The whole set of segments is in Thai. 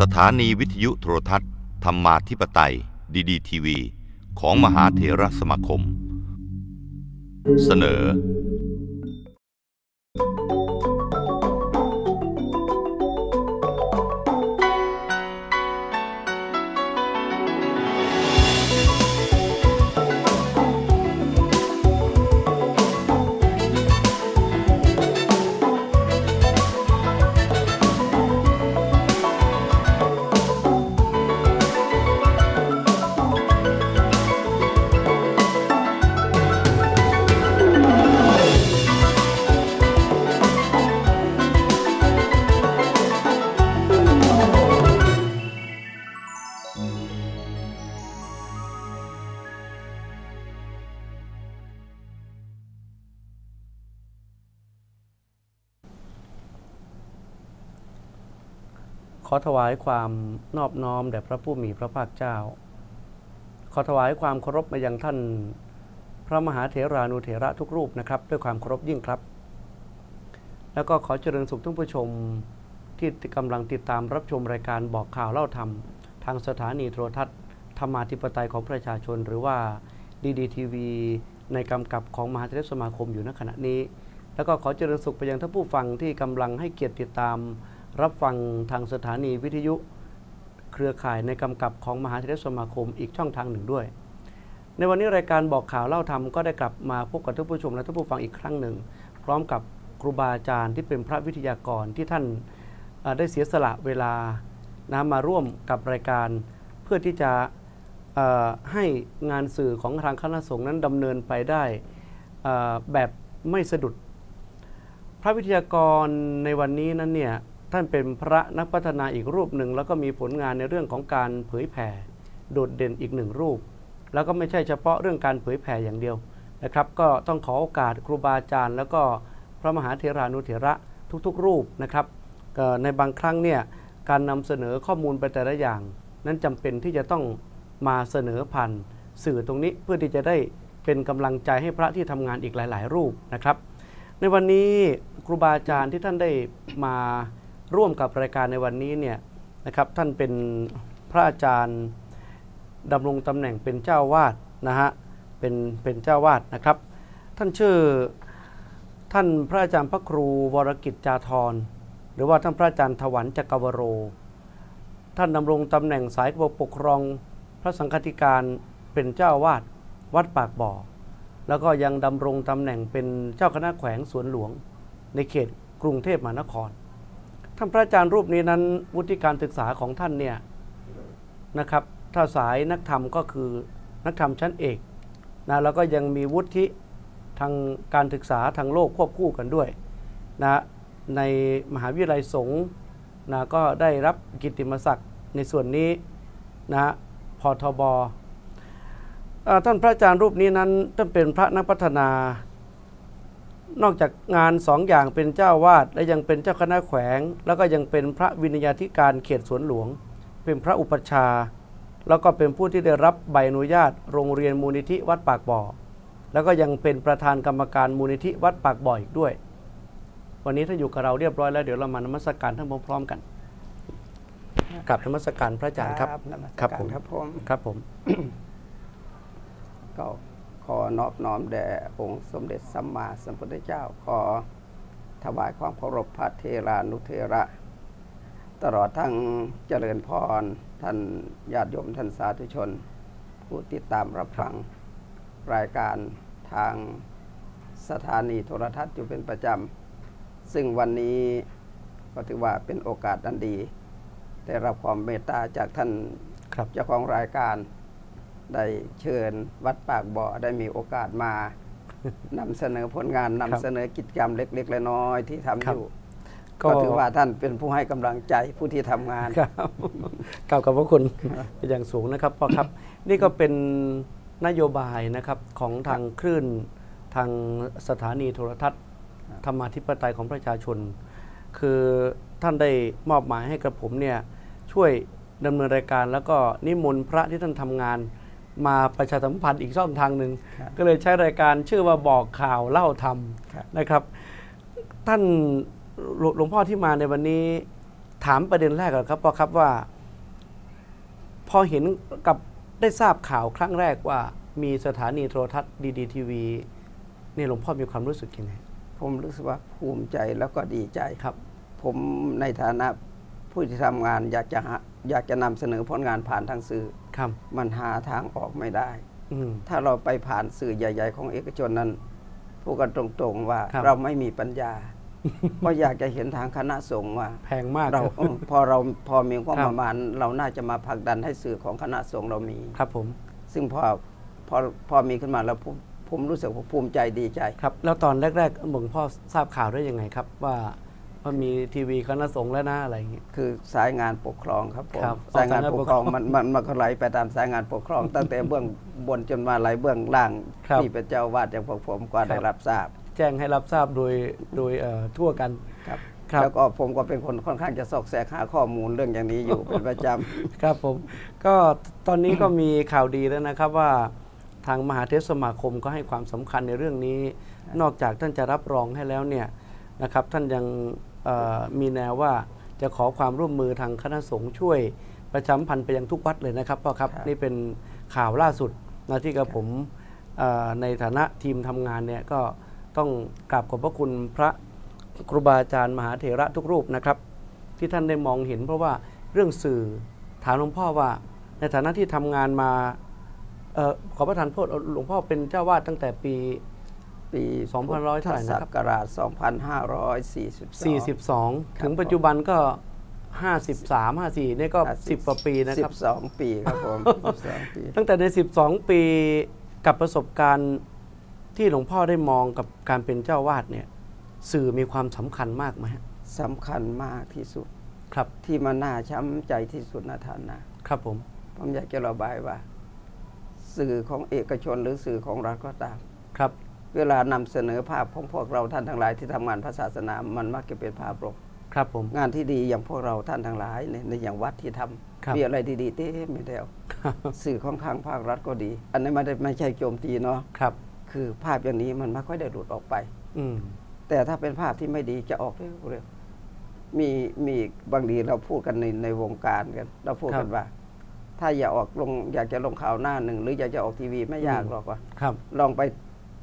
สถานีวิทยุโทรทัศน์ ธรรมาธิปไตยดีดีทีวี ของมหาเถรสมาคม เสนอ อถวายความนอบน้อมแด่พระผู้มีพระภาคเจ้า ขอถวายความเคารพมายังท่าน พระมหาเถรานุเถระทุกรูปนะครับ ด้วยความเคารพยิ่งครับ แล้วก็ขอเจริญสุขทุกผู้ชมที่กำลังติดตามรับชมรายการบอกข่าวเล่าธรรม ทางสถานีโทรทัศน์ธรรมาธิปไตยของประชาชน หรือว่าดีดีทีวีในกำกับของมหาเถรสมาคมอยู่ณขณะนี้ แล้วก็ขอเจริญสุขไปยังท่านผู้ฟังที่กำลังให้เกียรติติดตาม รับฟังทางสถานีวิทยุเครือข่ายในกำกับของมหาเถรสมาคมอีกช่องทางหนึ่งด้วย ในวันนี้รายการบอกข่าวเล่าธรรมก็ได้กลับมาพบกับท่านผู้ชมและท่านผู้ฟังอีกครั้งหนึ่ง พร้อมกับครูบาอาจารย์ที่เป็นพระวิทยากรที่ท่านได้เสียสละเวลานะมาร่วมกับรายการเพื่อที่จะให้งานสื่อของทางคณะสงฆ์นั้นดำเนินไปได้แบบไม่สะดุด พระวิทยากรในวันนี้นั้นเนี่ย ท่านเป็นพระนักพัฒนาอีกรูปหนึ่ง แล้วก็มีผลงานในเรื่องของการเผยแผ่โดดเด่นอีกหนึ่งรูป แล้วก็ไม่ใช่เฉพาะเรื่องการเผยแผ่อย่างเดียวนะครับ ก็ต้องขอโอกาสครูบาอาจารย์ แล้วก็พระมหาเถรานุเถระทุกๆ รูปนะครับในบางครั้งเนี่ยการนำเสนอข้อมูลไปแต่ละอย่าง นั้นจำเป็นที่จะต้องมาเสนอผ่านสื่อตรงนี้เพื่อที่จะได้เป็นกำลังใจให้พระที่ทำงานอีกหลาย ๆ รูปนะครับ ในวันนี้ครูบาอาจารย์ที่ท่านได้มา ร่วมกับรายการในวันนี้เนี่ยนะครับท่านเป็นพระอาจารย์ดำรงตำแหน่งเป็นเจ้าวาดนะฮะเป็นเป็นเจ้าวาดนะครับ ท่านชื่อท่านพระอาจารย์พระครูวรกิจจาธรหรือว่าท่านพระอาจารย์ถวันจักรวโร ท่านดำรงตำแหน่งสายปกครองพระสังฆติการเป็นเจ้าวาดวัดปากบ่อ แล้วก็ยังดำรงตำแหน่งเป็นเจ้าคณะแขวงสวนหลวง ในเขตกรุงเทพมหานคร ท่านพระอาจารย์รูปนี้นั้นวุฒิการศึกษาของท่านเนี่ยนะครับ ถ้าสายนักธรรมก็คือนักธรรมชั้นเอกนะแล้วก็ยังมีวุฒิทางการศึกษาทางโลกควบคู่กันด้วยนะในมหาวิทยาลัยสงฆ์นะก็ได้รับกิตติมศักดิ์ในส่วนนี้นะพอทบเอ่อท่านพระอาจารย์รูปนี้นั้นท่านเป็นพระนักพัฒนา นอกจากงานสองอย่างเป็นเจ้าวาดและยังเป็นเจ้าคณะแขวง แล้วก็ยังเป็นพระวินยาธิการเขตสวนหลวง เป็นพระอุปชฌาย์แล้วก็เป็นผู้ที่ได้รับใบอนุญาต โรงเรียนมูลนิธิวัดปากบ่อ แล้วก็ยังเป็นประธานกรรมการมูลนิธิวัดปากบ่ออีกด้วย วันนี้ท่านอยู่กับเราเรียบร้อยแล้วเดี๋ยวเรามานมัสการท่านพร้อมๆกันกราบนมัสการพระอาจารย์ครับนมัสครับการผมครับผมครับผม ก็ ขอนอบน้อมแด่องค์สมเด็จสัมมาสัมพุทธเจ้า ขอถวายความเคารพพระเทรานุเทระ ตลอดทั้งเจริญพร ท่านญาติโยมท่านสาธุชน ผู้ติดตามรับฟังรายการทางสถานีโทรทัศน์อยู่เป็นประจำ ซึ่งวันนี้ก็ถือว่าเป็นโอกาสอันดี ได้รับความเมตตาจากท่านครับเจ้าของรายการ ได้เชิญวัดปากบ่อได้มีโอกาสมานำเสนอผลงานครับนำเสนอกิจกรรมเล็กๆน้อยๆที่ทำครับอยู่ ก็ถือว่าท่านเป็นผู้ให้กำลังใจผู้ที่ทำงานครับกล่าวกับพระคุณเป็นอย่างสูงนะครับพ่อครับ นี่ก็เป็นนโยบายนะครับของทางคลื่นทางสถานีโทรทัศน์ ธรรมาธิปไตยของประชาชน คือท่านได้มอบหมายให้กับผมเนี่ยช่วยดำเนินรายการแล้วก็นิมนต์พระที่ท่านทำงาน มาประชาสัมพันธ์อีกช่องทางหนึ่งครับก็เลยใช้รายการชื่อว่าบอกข่าวเล่าธรรมครับนะครับ ท่านหลวงหลวงพ่อที่มาในวันนี้ถามประเด็นแรกก่อนครับพ่อครับว่า พอเห็นกับได้ทราบข่าวครั้งแรกว่า มีสถานีโทรทัศน์ดีดีทีวีเนี่ยหลวงพ่อมีความรู้สึกยังไงผมรู้สึกว่าภูมิใจแล้วก็ดีใจครับ ผมในฐานะผู้ที่ทำงานอยากจะหาอยากจะนำเสนอผลงานผ่านทางสื่อ ครับ มันหาทางออกไม่ได้ อืม ถ้าเราไปผ่านสื่อใหญ่ ๆ ของเอกชนนั้นพูดกันตรงๆว่า ครับ เราไม่มีปัญญาเพราะอยากจะเห็นทางคณะสงฆ์ว่า แพงมาก เราเออพอเราพอมีความครับ ประมาณ เราน่าจะมาผลักดันให้สื่อของคณะสงฆ์เรามี ครับผม ซึ่งพอพอพอมีขึ้นมาแล้วผมผมรู้สึกว่าภูมิใจดีใจ ครับ แล้วตอนแรกๆหลวงพ่อทราบข่าวได้ยังไงครับ ว่า ว่ามีทีวีคณะสงฆ์แล้วนะอะไรอย่างเงี้ย คือสายงานปกครองครับผมครับสายงานอ๋อสายงานปปกกคครรอองงมันมันมันก็ไหลไปตามสายงานปกครอง ตั้งแต่เบื้องบนจนมาไหลเบื้องล่างครับที่เป็นเจ้าวาดอย่างพวกผมก็ได้ครับ รับทราบ แจ้งให้รับทราบโดยโดยเอ่อทั่วกัน ครับครับ แล้วก็ผมก็เป็นคนค่อนข้างจะซอกแซกหาข้อมูลเรื่องอย่างนี้อยู่ เป็นประจำครับผมก็ตอนนี้ก็มีข่าวดีแล้วนะครับว่าทางมหาเทรสมาคมก็ให้ความสำคัญในเรื่องนี้ นอกจากท่านจะรับรองให้แล้วเนี่ยนะครับท่านยังเอ่อ มีแนวว่าจะขอความร่วมมือทางคณะสงฆ์ช่วยประชาสัมพันธ์ไปยังทุกวัดเลยนะครับพ่อครับครับนี่เป็นข่าวล่าสุดนะที่กับผมเอ่อในฐานะทีมทำงานเนี่ยก็ต้องกราบขอบพระคุณพระครูบาอาจารย์มหาเถระทุกรูปนะครับ ที่ท่านได้มองเห็นเพราะว่าเรื่องสื่อถามหลวงพ่อว่า ในฐานะที่ทำงานมาเออขอประทานโทษหลวงพ่อเป็นเจ้าวาดตั้งแต่ปี ปี2,100เท่าไหร่นะครับพุทธศักราช2542 42ครับถึงปัจจุบันก็ 53 54นี่ก็ 10กว่าปีนะครับ 12 ปีครับผม 12 ปี ตั้งแต่ใน 12 ปีกับประสบการณ์ที่หลวงพ่อได้มองกับการเป็นเจ้าวาดเนี่ยสื่อมีความสำคัญมากไหมฮะสำคัญมากที่สุดครับที่มันน่าช้ำใจที่สุดนะท่านนะครับผม ผมอยากจะระบายว่า สื่อของเอกชนหรือสื่อของรัฐก็ตาม ครับ เวลานำเสนอภาพของพวกเราท่านทั้งหลายที่ทำงานพระศาสนา มันมักจะเป็นภาพลบครับผมงานที่ดีอย่างพวกเราท่านทั้งหลายในในอย่างวัดที่ทำครับมีอะไรดีๆเต็มไม่แล้วสื่อของข้างภาครัฐก็ดี อันนี้ไม่ได้ไม่ใช่โจมตีเนาะครับ คือภาพอย่างนี้มันไม่ค่อยได้หลุดออกไป อืมแต่ถ้าเป็นภาพที่ไม่ดีจะออกเร็วเร็วมีมีบางทีเราพูดกันในในวงการกัน เราพูดกันว่าถ้าอยากออกลงอยากจะลงข่าวหน้าหนึ่ง หรืออยากจะออกทีวีไม่ยากหรอกว่าครับลองไป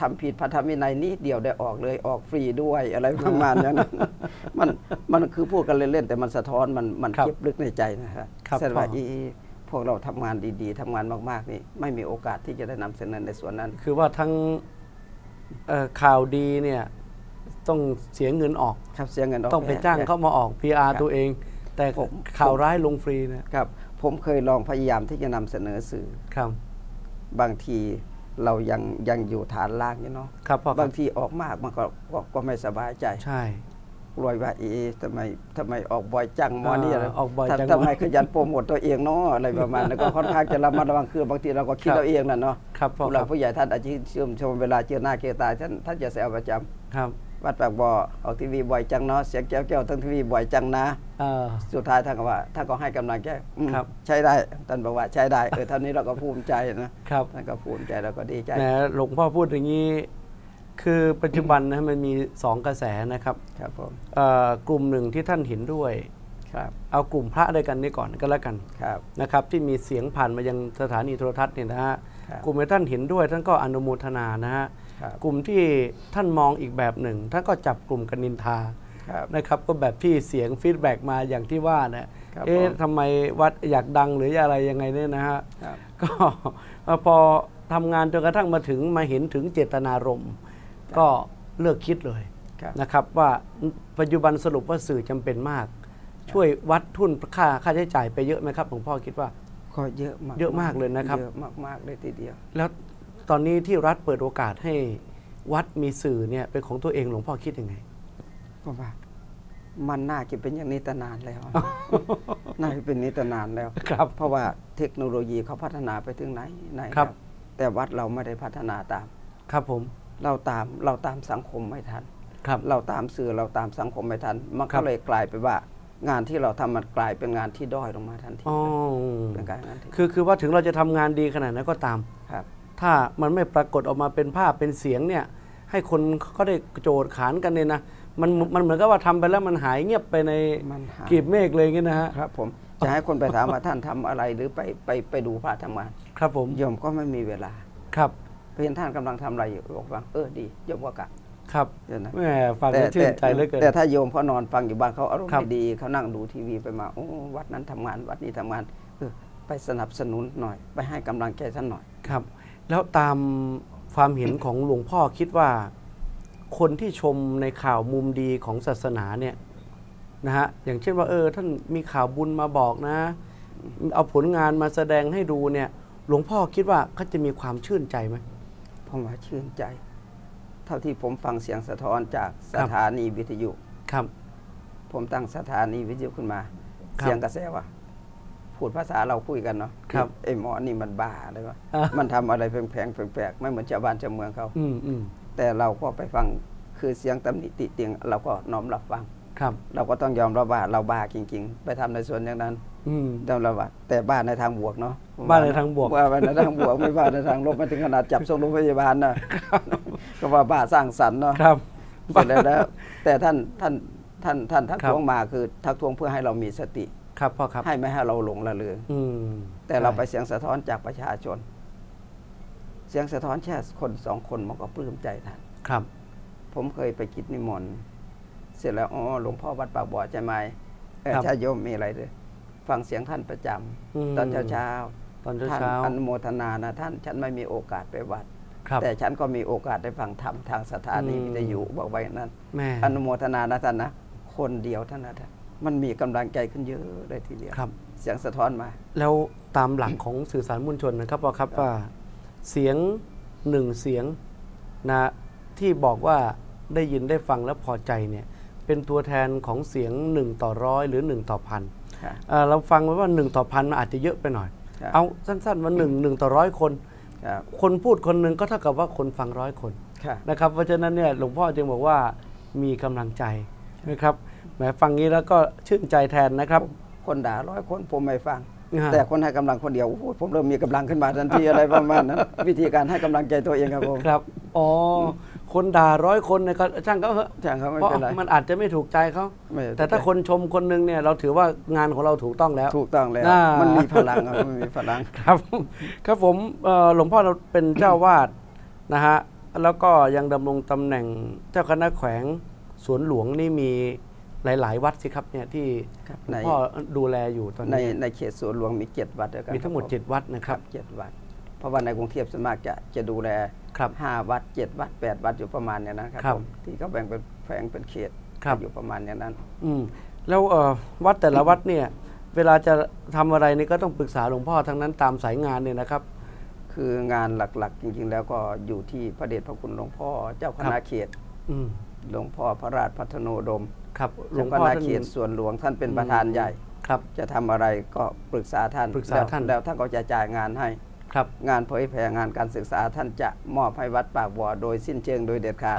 ทำผิดพระธรรมวินัยนิดเดียวได้ออกเลยออกฟรีด้วยอะไรประมาณนั้นมันมันคือพูดกันเล่นๆแต่มันสะท้อนมันมันครับเก็บลึกในใจนะครับครับแสดงว่าพ่ออีพวกเราทำงานดีๆทำงานมากๆนี่ไม่มีโอกาสที่จะได้นำเสนอในส่วนนั้น คือว่าทั้งเอ่อข่าวดีเนี่ยต้องเสียเงินออกครับเสียเงินออกต้องไปจ้างแน่เขามาออก PR ครับตัวเอง แต่ผมข่าวร้ายลงฟรีนะครับ ผมเคยลองพยายามที่จะนำเสนอสื่อครับ บางที เรายังยังอยู่ฐานล่างอยู่เนาะครับพ่อครับบางทีออกมากมันก็ก็ก็ไม่สบายใจใช่ กลัวว่าเอ๊ะทำไมทำไมออกบ่อยจังหมอนี่อ่าออกบ่อยทำจังทำไมขยันโปรโมตตัวเองเนาะอะไรประมาณนั้นก็ค่อนข้างจะระมัดระวังคือบางทีเราก็คิดครับ เราเองน่ะเนาะครับพ่อผู้หคลัรักบผู้ใหญ่ท่านอาจจะชื่นชมเวลาเจอหน้าเจอตาท่านท่านจะแซวประจำครับ วัดปากบ่อออกทีวีบ่อยจังเนาะเสียงแก้วแก้วทั้งทีวีบ่อยจังนะเอ่อสุดท้ายท่านก็ว่าท่านก็ให้กำลังใจอืมครับ ใช้ได้ท่านบอกว่าใช้ได้เออเท่านี้เราก็ภูมิใจนะครับท่านก็ภูมิใจเราก็ดีใจ แหมหลวงพ่อพูดอย่างนี้ คือปัจจุบันนะมันมีสองกระแสนะครับครับผมเอ่อกลุ่มหนึ่งที่ท่านเห็นด้วย ครับเอากลุ่มพระด้วยกันนี่ก่อนก็แล้วกัน ครับ นะครับที่มีเสียงผ่านมายังสถานีโทรทัศน์เนี่ยนะฮะครับ กลุ่มที่ท่านเห็นด้วยท่านก็อนุโมทนานะฮะครับ กลุ่มที่ท่านมองอีกแบบหนึ่งท่านก็จับกลุ่มกันนินทาครับนะครับก็แบบที่เสียงฟีดแบ็กมาอย่างที่ว่านะครับเอ๊ะผมทำไมวัดอยากดังหรืออะไรยังไงเนี่ยนะฮะครับก็พอทำงานจนกระทั่งมาถึงมาเห็นถึงเจตนารมณ์ก็เลิกคิดเลยครับนะครับว่าปัจจุบันสรุปว่าสื่อจำเป็นมาก ช่วยวัดทุนค่าค่าใช้จ่ายไปเยอะไหมครับหลวงพ่อคิดว่าก็เยอะมากเยอะมากเลยนะครับเยอะมากๆเลยทีเดียว แล้ว ตอนนี้ที่รัฐเปิดโอกาสให้วัดมีสื่อเนี่ยเป็นของตัวเองหลวงพ่อคิดยังไงก็ว่ามันน่าจะเป็นอย่างนี้ตั้งนานแล้ว น่าจะเป็นนี้ตั้งนานแล้ว ครับ เพราะว่าเทคโนโลยีเขาพัฒนาไปถึงไหนไหนครับแล้วแต่วัดเราไม่ได้พัฒนาตาม ครับผม เราตามเราตามสังคมไม่ทัน ครับ เราตามสื่อเราตามสังคมไม่ทัน มันครัก็บเลยกลายไปว่า งานที่เราทำมันกลายเป็นงานที่ด้อยลงมาทันทีอ๋อเป็นการงานที่คือคือว่าถึงเราจะทำงานดีขนาดนั้นก็ตามครับ ถ้ามันไม่ปรากฏออกมาเป็นภาพเป็นเสียงเนี่ย ให้คนเขาได้โจทย์ขานกันเนี่ยนะมันมันเหมือนกับว่าทำไปแล้วมันหายเงียบไปในมันหายกลีบเมฆเลยอย่างเงี้ยนะฮะครับ ผมจะให้คนไปถามว่าท่านทำอะไรหรือไปไปไปดูพระทำงาน ครับผมโยมก็ไม่มีเวลาครับไปเห็นท่านกำลังทำอะไรอยู่บอกว่าเออดีโยมก็กลับครับเดี๋ยวนะแหมฟังแล้วชื่นใจเหลือเกินแต่ถ้าโยมเขานอนฟังอยู่บ้านเขาอารมณ์ครับไม่ดีเขานั่งดูทีวีไปมาโอ้วัดนั้นทำงาน วัดนี้ทำงานเออไปสนับสนุนหน่อย ไปให้กำลังใจท่านหน่อยครับ แล้วตามความเห็นของหลวงพ่อคิดว่าคนที่ชมในข่าวมุมดีของศาสนาเนี่ยนะฮะอย่างเช่นว่าเออท่านมีข่าวบุญมาบอกนะ เอาผลงานมาแสดงให้ดูเนี่ย หลวงพ่อคิดว่าเขาจะมีความชื่นใจไหมผมว่าชื่นใจ เท่าที่ผมฟังเสียงสะท้อนจากคสรับถานีวิทยุครับ ผมตั้งสถานีวิทยุขึ้นมาครับเสียงกระแสว่า พูดภาษาเราคุยกันเนาะครับไอ้หมอนี่มันบ้าเลยวะอ่ามันทำอะไรแพงๆแปลกๆไม่เหมือนชาวบ้านชาวเมืองเขาอืมอืมแต่เราก็ไปฟังคือเสียงตำหนิติเตียงเราก็น้อมรับฟังครับ เราก็ต้องยอมรับว่าเราบ้าจริง ๆ ไปทำในส่วนอย่างนั้นอืมยอมรับว่าแต่บ้าในทางบวกเนาะบ้าในทางบวกว่าในทางบวกไม่บ้าในทางลบไม่ถึงขนาดจับส่งโรงพยาบาลนะก็ว่าบ้าสร้างสรรค์เนาะครับเสร็จแล้วแต่ท่านท่านท่านท่านทักครับท้วงมาคือทักท้วงเพื่อให้เรามีสติ ครับพ่อครับ ให้ไม่ให้เราหลงละเลยอืมแต่เราไปใช่เสียงสะท้อนจากประชาชน เสียงสะท้อนแค่คนสองคนมันก็ปลื้มใจท่านครับ ผมเคยไปกิจนิมนต์เสร็จแล้วอ๋อหลวงพ่อวัดปากบ่อใช่ไหมเออครับใช่โยมมีอะไรด้วยฟังเสียงท่านประจำมตอนเช้าเช้าตอนๆท่านเช้าอนุโมทนานะท่านฉันไม่มีโอกาสไปวัด ๆครับ แต่ฉันก็มีโอกาสได้ฟังธรรมทางสถานีอืม วิทยุบอกไว้อย่างนั้น แม่อนุโมทนานะท่านนะ คนเดียวท่านนะท่าน มันมีกำลังใจขึ้นเยอะเลยทีเดียวครับ เสียงสะท้อนมา แล้วตามหลักของสื่อสารมวลชนนะครับว่าครับว่าเสียงหนึ่งเสียงนะที่บอกว่าได้ยินได้ฟังแล้วพอใจเนี่ยเป็นตัวแทนของเสียงหนึ่งต่อร้อยหรือหนึ่งต่อพันครับเอ่อเราฟังไว้ว่าหนึ่งต่อพันมันอาจจะเยอะไปหน่อยครับเอาสั้นๆว่าหนึ่งหนึ่งต่อร้อยคนครับคนพูดคนหนึ่งก็เท่ากับว่าคนฟังร้อยคนครับนะครับเพราะฉะนั้นเนี่ยหลวงพ่อจึงบอกว่ามีกำลังใจนะครับ แหมฟังนี้แล้วก็ชื่นใจแทนนะครับ คนด่าร้อยคนผมไม่ฟังอ่าแต่คนให้กำลังคนเดียวโอ้โหผมเริ่มมีกำลังขึ้นมาทันทีอะไรประมาณนั้นวิธีการให้กำลังใจตัวเองครับผมครับอ๋อคนด่าร้อยคนเนี่ยก็ช่างเขาเถอะช่างเขาไม่เพราะเป็นไรมันอาจจะไม่ถูกใจเขาไม่แต่ถ้าคนชมคนหนึงเนี่ยเราถือว่างานของเราถูกต้องแล้ว ถูกต้องแล้วอ่ามัมันมีพลังครับมันมีพลังครับ ครับผมเอ่อหลวงพ่อเราเป็นเจ้าวาดนะฮะแล้วก็ยังดำรงตำแหน่งเจ้าคณะแขวงสวนหลวงนี่มี หลาย ๆ วัดสิครับเนี่ยที่ครับหลวในงพ่อดูแลอยู่ตอนในนี้ในเขตสวนหลวงมีเจ็ดวัดด้วยกันมีทั้งหมดครับเจ็ดวัดนะผครับเจ็ดวัด เพราะว่าในกรุงเทพส่วนมากจะจะดูแลครับห้าวัดเจ็ดวัดแปดวัดอยู่ประมาณเนี้ยนะครับครับผมที่เขาแบ่งเป็นแฝงเป็นเขตครับอยู่ประมาณเนี้ยนั้น อืมแล้วเอ่อวัดแต่ละวัดเนี่ยเวลาจะทำอะไรนี่ก็ต้องปรึกษาหลวงพ่อทั้งนั้นตามสายงานเนี่ยนะครับ คืองานหลักๆ จริงๆ แล้วก็อยู่ที่พระเดชพระคุณหลวงพ่อเจ้าคณะเขตอืม หลวงพ่อพระราชพัฒโนดมครับหลวเจ้างคพ่อณะท่านเขตส่วนหลวงท่านเป็นประธานใหญ่ครับ จะทำอะไรก็ปรึกษาท่านปรึกษาแล้วท่านแล้วท่านก็จะจ่ายงานให้ครับ งานเผยแผ่งานการศึกษาท่านจะมอบให้วัดปากบ่อโดยสิ้นเชิงโดยเด็ดขาด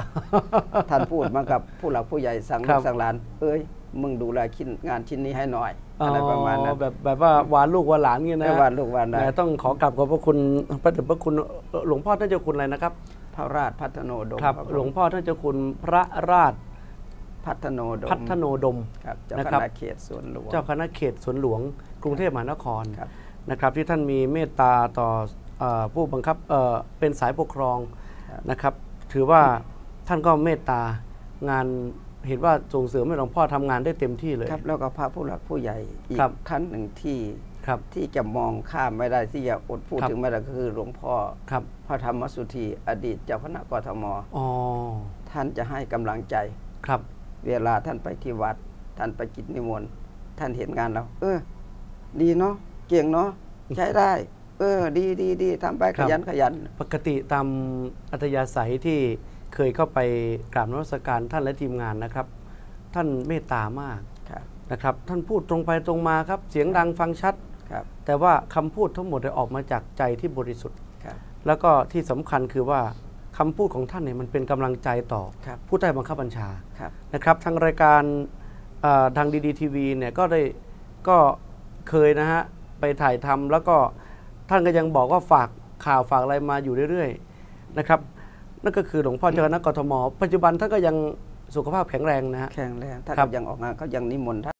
ท่านพูดมากับผู้หลักผู้ใหญ่สั่งครัลูบกสั่งหลานเอ้ยมึงดูแลชิ้นงานชิ้นนี้ให้หน่อยอะไรประมาณนั้นอ๋อแบบแบบว่าหวานลูกหวานหลานเงี้ยนะไม่ว่าลูกว่าได้แหมต้องขอกลับขอบพระคุณพระเดชพระคุณหลวงพ่อท่านเจ้าคุณอะไรนะครับ พระราชพัฒโนดมครับผมหลวงพ่อท่านเจ้าคุณพระราชพัฒโนดมพัฒโนดมครับเจ้านะคครับณะเขตส่วนหลวง เจ้าคณะเขตสวนหลวง กรุงเทพมหานครครับนะครับ ที่ท่านมีเมตตาต่อเออผู้บังคับเอ่อเป็นสายปกครองครับนะครับ ถือว่าท่านก็เมตตางานเห็นว่าส่งเสริมให้หลวงพ่อทำงานได้เต็มที่เลยครับแล้วก็พระผู้หลักผู้ใหญ่อีกครับท่านหนึ่งที่ ครับ ที่จะมองข้ามไม่ได้ที่จะอดพูดครับถึงไม่ได้ก็คือหลวงพ่อครับพระธรรมสุธีอดีตเจ้าคณะกทมอ๋อท่านจะให้กำลังใจครับ เวลาท่านไปที่วัด ท่านไปกิจนิมนต์ท่านเห็นงานเราเออ ดีเนาะเก่งเนาะใช้ได้ เออ ดีดีดีทำไปครัขบยันขยัน ปกติตามอัธยาศัยที่เคยเข้าไปกราบนมัสการท่านและทีมงานนะครับ ท่านเมตตามากครับนะครับ ท่านพูดตรงไปตรงมาครับ เสียงดังฟังชัด ครับแต่ว่าคำพูดทั้งหมดเนี่ยออกมาจากใจที่บริสุทธิ์ครับแล้วก็ที่สำคัญคือว่าคำพูดของท่านเนี่ยมันเป็นกำลังใจต่อครับผู้ใต้บังคับบัญชาครับนะครับทางรายการเอ่อทางดีดีทีวีเนี่ยก็ได้ก็เคยนะฮะไปถ่ายทำแล้วก็ท่านก็ยังบอกว่าฝากข่าวฝากอะไรมาอยู่เรื่อยๆนะครับนั่นก็คือหลวงพ่อเจ้าคณะกทม ปัจจุบันท่านก็ยังสุขภาพแข็งแรงนะฮะแข็งแรงถ้าครัเขาบยังออกงานเขายังนิมนต์ท่าน